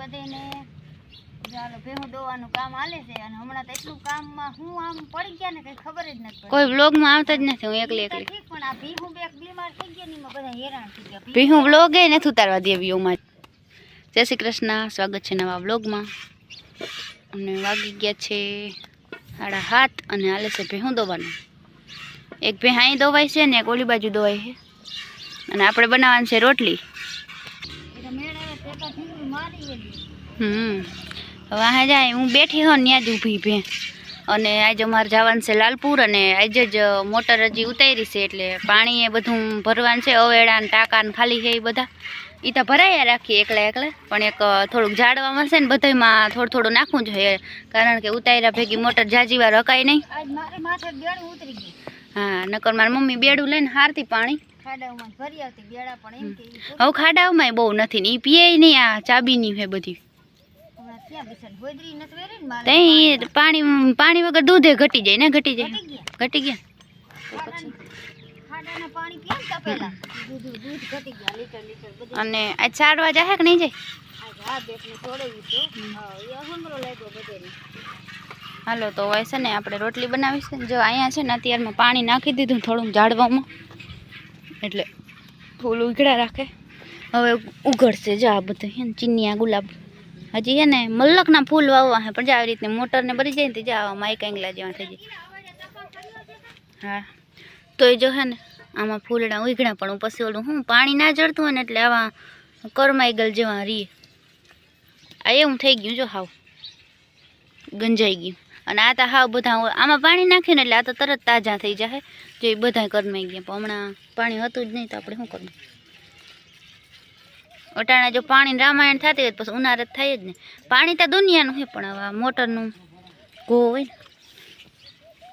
બધાને ચાલો ભેહું દોવાનું કામ હાલે છે અને હમણાં તો એટલું કામમાં હું આમ પડી ગયા ને કઈ ખબર જ નથી કોઈ વ્લોગમાં આવતા જ નથી હું એકલી એકલી. ઠીક પણ આ ભીહું બેક બીમાર થઈ ગયા ને બધા હેરાન થઈ ગયા. ભીહું બ્લોગ એ નથી ઉતારવા દેવી ઓમાં જય શ્રી કૃષ્ણ સ્વાગત છે નવા વ્લોગમાં અને વાગી ગયા છે સાડા હાથ અને હાલે છે ભેહું દોવાનું. એક ભેહાઈ દોવાય છે ને એક ઓલી બાજુ દોવાય છે. અને આપણે બનાવવાની છે રોટલી. હમ. આ જાય હું બેઠી હોઉં ત્યાં જ ઊભી ભે. અને આજે અમારે જવાનું છે લાલપુર અને આજે જ મોટર હજી ઉતારી છે એટલે પાણી એ બધું ભરવાનું છે અવેડા ને ટાંકા ને ખાલી છે એ બધા. એ તો ભરાયા રાખીએ એકલા એકલા પણ એક થોડુંક ઝાડવામાં છે ને બધામાં થોડું થોડું નાખવું જોઈએ કારણ કે ઉતાર્યા ભેગી મોટર જાજી વાર રકાય નહીં. હા નકર મારી મમ્મી બેડું લઈને હારતી પાણી. ખાડાઓમાં ભરી આવતી બેડા પણ એમ કે હવે ખાડાઓમાંય બહુ નથી ને એ પીએ નહીં આ ચાબીની છે બધી. પાણી પાણી વગર દૂધે ઘટી જાય ને ઘટી જાય. ઘટી ગયા? અને આ સાડવા જાહે કે નહીં જાય? હાલો તો હોય છે ને આપણે રોટલી બનાવીશું. જો અહીંયા છે ને અત્યારમાં પાણી નાખી દીધું થોડુંક ઝાડવામાં. એટલે ફૂલ ઉઘડા રાખે. હવે ઉઘડશે, જો આ બધું હે ચીનિયા ગુલાબ. હજી હે ને મલ્લકના ફૂલ વાવવા હે પણ જે આવી રીતે મોટરને ભરી જાય ને, તે જા માઈક એંગલા જેવા થઈ જાય. હા. તો એ જો હે ને, આમાં ફૂલડા ઉઘડા, પણ પછી ઓલું હું પાણી ના જડતું હોય ને, એટલે આવા કરમાઈગલ જેવા રીએ. આ એવું થઈ ગયું, જો હાવ. ગંજાઈ ગયું. અને આ તો હાવ બધા આમાં પાણી નાખ્યું ને, એટલે આ તો તરત તાજા થઈ જાય જો એ બધા કરમાઈ ગયા, પણ હમણાં પાણી હતું જ નહીં તો આપણે શું કરવું? અટાણા જો પાણી રામાયણ થતી હોય પછી ઉનાળે થાય જ ને. પાણી તો દુનિયાનું છે, પણ હવે મોટરનું ઘો હોય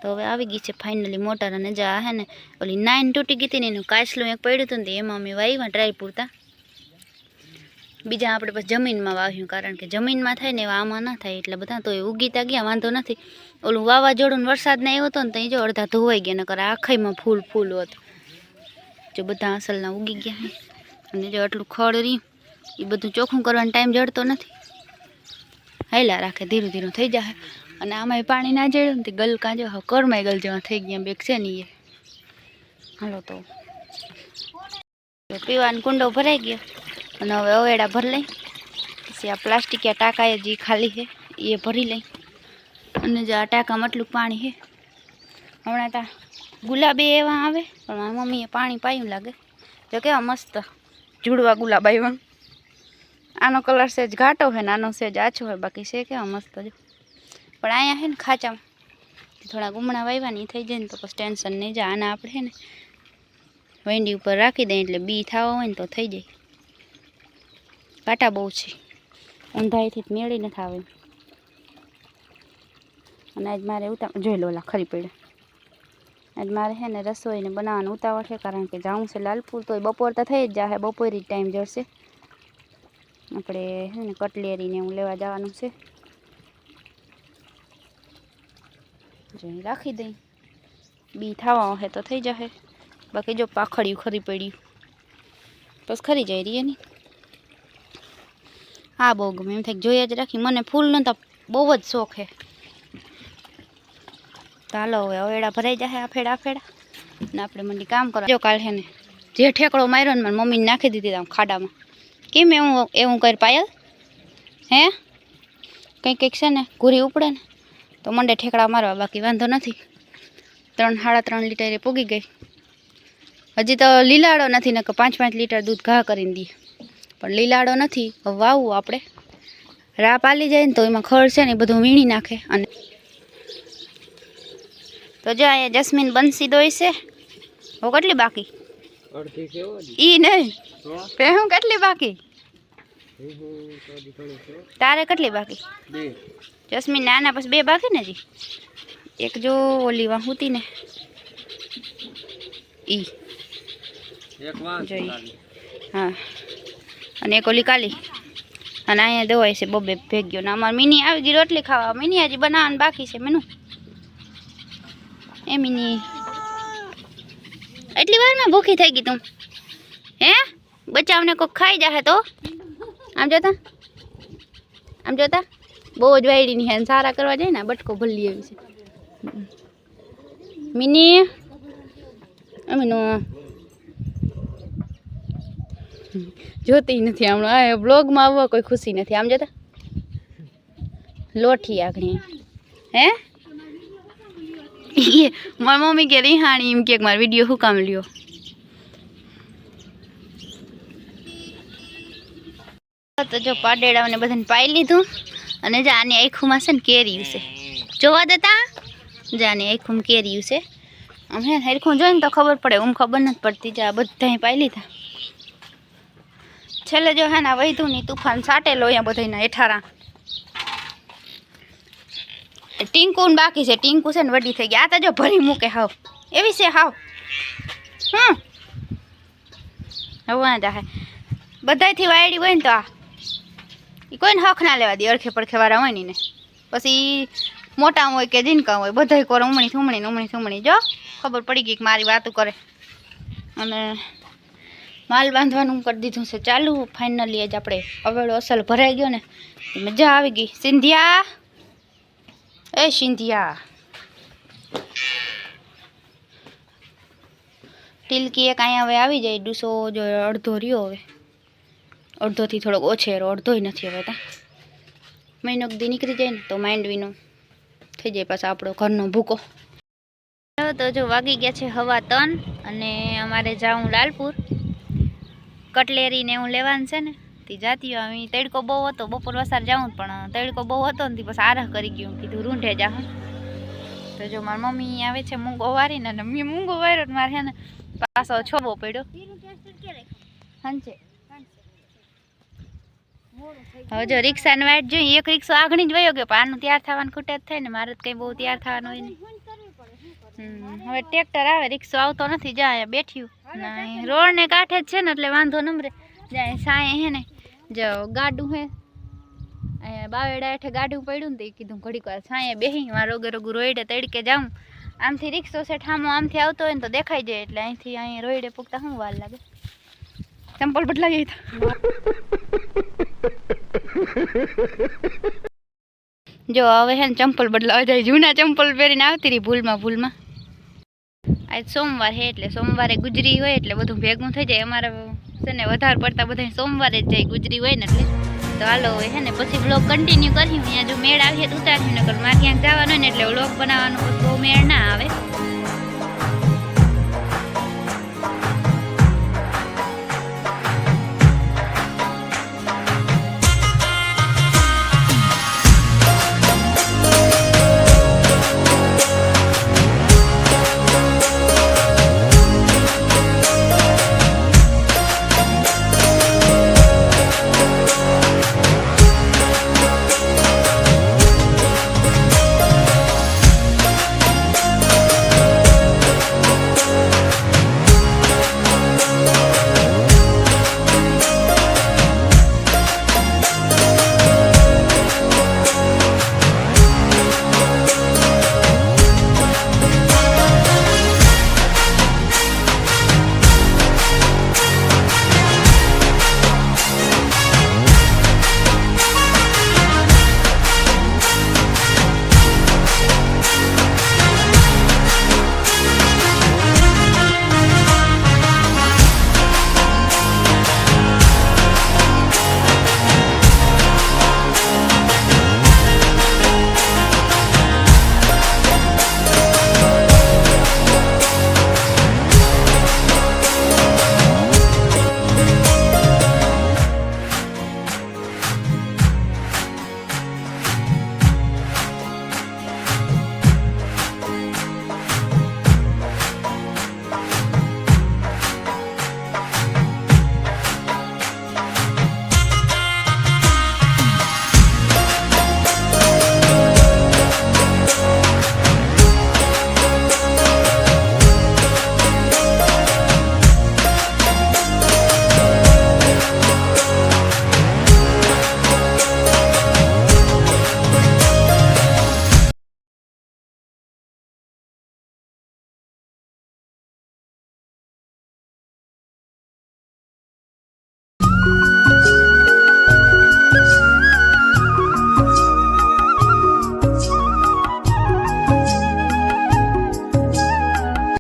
તો હવે આવી ગઈ છે ફાઇનલી મોટર અને જા હે ને. ઓલી નાઇન તૂટી ગઈ હતી ને એનું કાચલું એક પડ્યું હતું ને એમાં અમે વાયવા ડ્રાય પૂરતા. બીજા આપણે પછી જમીનમાં વાવ્યું, કારણ કે જમીનમાં થાય ને એવા આમાં ના થાય, એટલે બધા તો એ ઉગીતા ગયા, વાંધો નથી. ઓલું વાવાઝોડું ને વરસાદ ને આવ્યો હતો ને તો એ જો અડધા ધોવાઈ ગયા, નકર આખાઈમાં ફૂલ ફૂલ હતું. જો બધા અસલના ઉગી ગયા અને જો આટલું ખડ રહ્યું, એ બધું ચોખ્ખું કરવાનો ટાઈમ જડતો નથી. હેલા રાખે, ધીરું ધીરું થઈ જાય. અને આમાંય પાણી ના જડ્યું ને ગલકા જો હવે ગલ જેવા થઈ ગયા, બેગ છે ને એ. હાલો તો. પીવાનો કુંડો ભરાઈ ગયો. અને હવે અવેડા ભરી લઈ. પછી આ પ્લાસ્ટિકિયા ટાંકા જે ખાલી છે, એ ભરી લઈ. અને જે આ ટાંકામાં આટલું પાણી છે, હમણાં તા ગુલાબી એવા આવે, પણ મારી મમ્મીએ પાણી પાયું લાગે. જો કેવા મસ્ત જુડવા ગુલાબ આવ્યા. આનો કલર સેજ ઘાટો છે ને આનો સેજ આછો હોય, બાકી છે કેવા મસ્ત જો. પણ અહીંયા છે ને ખાચામાં. થોડા ગુમણા વાવ્યા ને ઈ થઈ જાય ને તો પછી ટેન્શન નહીં જાય આના આપણે છે ને. વેંડી ઉપર રાખી દઈએ એટલે બી થવા હોય ને તો થઈ જાય. કાંટા બહુ છે. ઊંધાઈથી મેળી નથી આવે. અને આજ મારે ઉતા જોઈ લોલા ખરી પડે આજ મારે છે ને રસોઈને બનાવવાનું ઉતાવળ છે, કારણ કે જાઉં છે લાલપુર તો બપોર તો થઈ જ જાય બપોરી જ ટાઈમ જશે આપણે છે ને કટલેરીને એવું લેવા જવાનું છે. જોઈ રાખી દઈ. બી થવા હે તો થઈ જશે બાકી જો પાખડિયું ખરી પડ્યું. બસ ખરી જાય રીએ નહીં હા, બહુ ગમે. એમ થાય જોઈએ જ રાખી. મને ફૂલનો તો બહુ જ શોખ છે. ચાલો હવે અવેડા ભરાઈ જશે આફેડા ફેડા ને આપણે મંડી કામ કરવા. જો કાલ ને, જે ઠેકડો માર્યો ને મારી મમ્મીને નાખી દીધી આમ ખાડામાં. કેમ એવું એવું કરી પાયલ? હે? કંઈક કંઈક છે ને, ઘૂરી ઉપડે ને, તો મંડે ઠેકડા મારવા બાકી વાંધો નથી. ત્રણ, સાડા ત્રણ લીટરે પૂગી ગઈ. હજી તો લીલાડો નથી ને પાંચ પાંચ લીટર દૂધ ઘા કરીને દઈએ પણ લીલાડો નથી. વાવવું આપણે. રાપ પાલી જાય ને તો એમાં ખડ છે ને એ બધું વીણી નાખે અને તો જો અહીંયા જસ્મીન બંસી દોઈ છે. હો કેટલી બાકી. ઈ નહીં. તો હું કેટલી બાકી? તારે કેટલી બાકી? જસ્મીન નાના પછી બે બાકી ને જી એક જો ઓલી વાં હતી ને. ઈ. હા. અને એક ઓલી કાલી. અને અહીંયા દવાઈ છે, બબે ભેગ્યો. ને અમારે મિની આવી ગઈ રોટલી ખાવા. મિની હજી બનાવવાનું બાકી છે મેનુ. એ મિની. એટલી વારમાં ભૂખી થઈ ગઈ તું. હે? બચ્ચાઓને કોઈક ખાઈ જાહે તો? આમ જોતા? આમ જોતા? બહુ જ વાયડીની હેન. સારા કરવા જાય ને બટકો ભલી એવી છે. મિની? અમીનો જોતી નથી હમણાં. આ બ્લોગમાં આવવા કોઈ ખુશી નથી. આમ જતા? લોઠી આગણી હે? મારી મમ્મી કે રિહાણી એમ કે મારો વીડિયો શું કામ લ્યો? તો જો પાડેડાઓને બધાને પાઈ લીધું. અને જા, આની આખુંમાં છે ને કેરીયું છે. જોવા દેતા? જે, આની આખું કેરીયું છે. આમ હે હરખું જોઈને તો ખબર પડે. આમ ખબર નથી પડતી. જે આ બધાએ પાઈ લીધા. છેલ્લે જો હે ને વૈધું ની તુફાન સાટેલો અહીંયા બધાના એઠારા ટીંકુ બાકી છે, ટીંકુ છે ને વડી થઈ ગયા. આ તો જો ભરી મૂકે હાવ. એવી છે હાવ. હમ. હવે વાંધા હે બધાયથી વાયડી હોય ને તો આ. એ કોઈને હક ના લેવા દે અડખે પડખે વાળા હોય ને પછી મોટા હોય કે જીનકા હોય, બધાય કરે ઉમણી થુમણી ઉમણી થુમણી જો ખબર પડી ગઈ કે મારી વાતું કરે. અને માલ બાંધવાનું કરી દીધું છે. ચાલુ ફાઇનલી જ આપણે અવેડો અસલ ભરાઈ ગયો ને. મજા આવી ગઈ. સિંધિયા! એ સિંધિયા! ટીલકી એક અહીંયા હવે આવી જાય. ડૂસો જો અડધો રહ્યો હવે. અડધોથી થોડોક ઓછેરો અડધોય નથી હવે તા. મહિનો દી નીકળી જાય ને તો માંડવીનો થઈ જાય પાછા આપણો ઘરનો ભૂકો. તો જો વાગી ગયા છે હવા તન અને અમારે જાઉં લાલપુર. કટલેરી ને એવું લેવાનું છે ને, તે જાતી આવી તડકો બહુ હતો, બપોર વસાર જાઉં પણ તડકો બહુ હતો ને પછી આરહ કરી ગયું. કીધું રૂંઢે જાઉં તો જો મારી મમ્મી આવે છે, મૂંગો વારીને અને મેં મૂંગો વાર્યો મારે છે ને પાછો છોબો પડ્યો. હંચે હવે જો રિક્ષાની વાટ જોઈએ એક રિક્ષો આગળ જ વયો ગયો, પણ આનું તૈયાર થવાનું ખૂટે જ થાય ને, મારે તો બહુ તૈયાર થવાનું હોય નહીં હવે ટ્રેક્ટર આવે, રિક્ષો આવતો નથી, જાય બેઠ્યું. રોડ ને કાંઠે જ છે ને, એટલે વાંધો નમરે જાય સાય હે ને, જો ગાડું હે. બાવેડા હેઠે ગાડું પડ્યું ને તે કીધું ઘડીક વાર સાંયે બેહી મારે રોગે રોગું રોઈડે તડકે જાઉં. આમથી રિક્ષો છે, ઠામો આમથી આવતો હોય ને તો દેખાઈ જાય, એટલે અહીંથી અહીં રોઈડે પૂગતા શું વાર લાગે? ચંપલ બદલાઈ જાય જો, હવે હે ને ચંપલ બદલાવા જાય, જૂના ચંપલ પહેરીને આવતી રહી ભૂલમાં ભૂલમાં. આજ સોમવાર છે એટલે સોમવારે ગુજરી હોય એટલે બધું ભેગું થઈ જાય. અમારે છે ને વધારે પડતા બધા સોમવારે જ જાય ગુજરી હોય ને એટલે. તો હાલો હે ને પછી બ્લોગ કન્ટિન્યુ કર્યું અહીંયા જો મેળ આવીએ તો ઉતાર્યું નકર મારે ક્યાંક જવાનું ને એટલે બ્લોગ બનાવવાનો બહુ મેળ ના આવે.